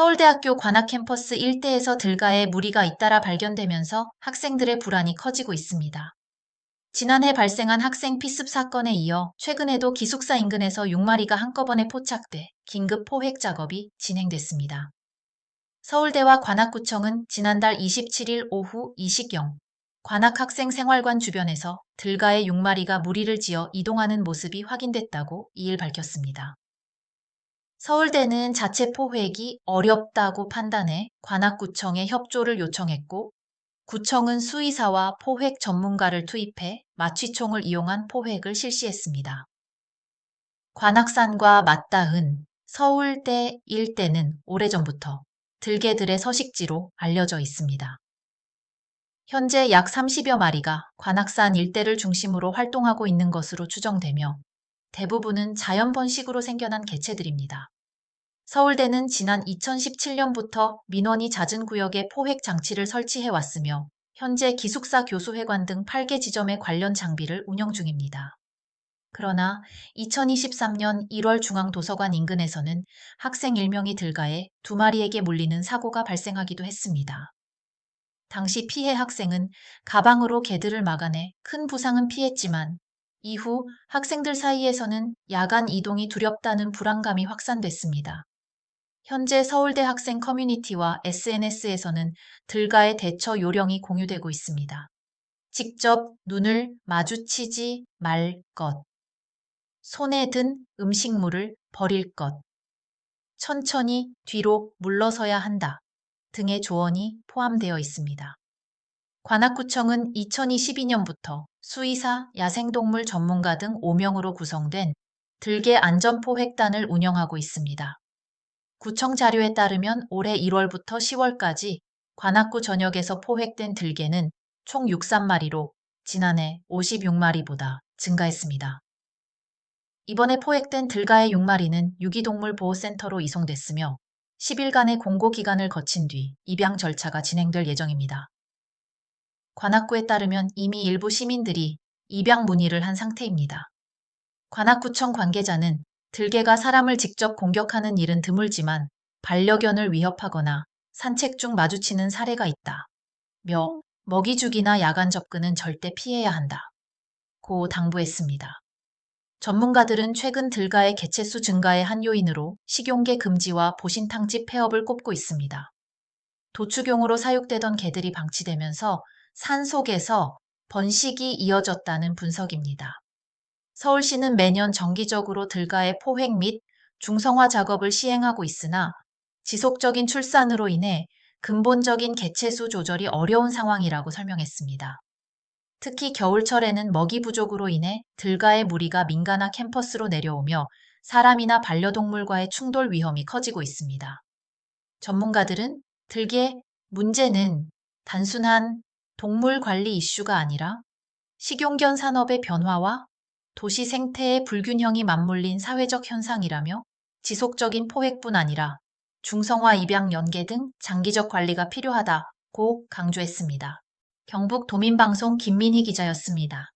서울대학교 관악 캠퍼스 일대에서 들가에 무리가 잇따라 발견되면서 학생들의 불안이 커지고 있습니다. 지난해 발생한 학생 피습 사건에 이어 최근에도 기숙사 인근에서 6마리가 한꺼번에 포착돼 긴급 포획 작업이 진행됐습니다. 서울대와 관악구청은 지난달 27일 오후 이시경 관악학생 생활관 주변에서 들가의 6마리가 무리를 지어 이동하는 모습이 확인됐다고 이일 밝혔습니다. 서울대는 자체 포획이 어렵다고 판단해 관악구청에 협조를 요청했고 구청은 수의사와 포획 전문가를 투입해 마취총을 이용한 포획을 실시했습니다. 관악산과 맞닿은 서울대 일대는 오래전부터 들개들의 서식지로 알려져 있습니다. 현재 약 30여 마리가 관악산 일대를 중심으로 활동하고 있는 것으로 추정되며 대부분은 자연 번식으로 생겨난 개체들입니다. 서울대는 지난 2017년부터 민원이 잦은 구역에 포획 장치를 설치해 왔으며 현재 기숙사 교수회관 등 8개 지점의 관련 장비를 운영 중입니다. 그러나 2023년 1월 중앙도서관 인근에서는 학생 1명이 들가에 두 마리에게 몰리는 사고가 발생하기도 했습니다. 당시 피해 학생은 가방으로 개들을 막아내 큰 부상은 피했지만 이후 학생들 사이에서는 야간 이동이 두렵다는 불안감이 확산됐습니다. 현재 서울대 학생 커뮤니티와 SNS에서는 들가의 대처 요령이 공유되고 있습니다. 직접 눈을 마주치지 말 것. 손에 든 음식물을 버릴 것. 천천히 뒤로 물러서야 한다. 등의 조언이 포함되어 있습니다. 관악구청은 2022년부터 수의사, 야생동물 전문가 등 5명으로 구성된 들개 안전포 획단을 운영하고 있습니다. 구청 자료에 따르면 올해 1월부터 10월까지 관악구 전역에서 포획된 들개는 총 63마리로 지난해 56마리보다 증가했습니다. 이번에 포획된 들가의 6마리는 유기동물 보호센터로 이송됐으며 10일간의 공고 기간을 거친 뒤 입양 절차가 진행될 예정입니다. 관악구에 따르면 이미 일부 시민들이 입양 문의를 한 상태입니다. 관악구청 관계자는 들개가 사람을 직접 공격하는 일은 드물지만 반려견을 위협하거나 산책 중 마주치는 사례가 있다. 며 먹이 주기나 야간 접근은 절대 피해야 한다. 고 당부했습니다. 전문가들은 최근 들가의 개체수 증가의 한 요인으로 식용개 금지와 보신탕집 폐업을 꼽고 있습니다. 도축용으로 사육되던 개들이 방치되면서 산 속에서 번식이 이어졌다는 분석입니다. 서울시는 매년 정기적으로 들가의 포획 및 중성화 작업을 시행하고 있으나 지속적인 출산으로 인해 근본적인 개체수 조절이 어려운 상황이라고 설명했습니다. 특히 겨울철에는 먹이 부족으로 인해 들가의 무리가 민가나 캠퍼스로 내려오며 사람이나 반려동물과의 충돌 위험이 커지고 있습니다. 전문가들은 들개 문제는 단순한 동물 관리 이슈가 아니라 식용견 산업의 변화와 도시 생태의 불균형이 맞물린 사회적 현상이라며 지속적인 포획뿐 아니라 중성화 입양 연계 등 장기적 관리가 필요하다고 강조했습니다. 경북 도민방송 김민희 기자였습니다.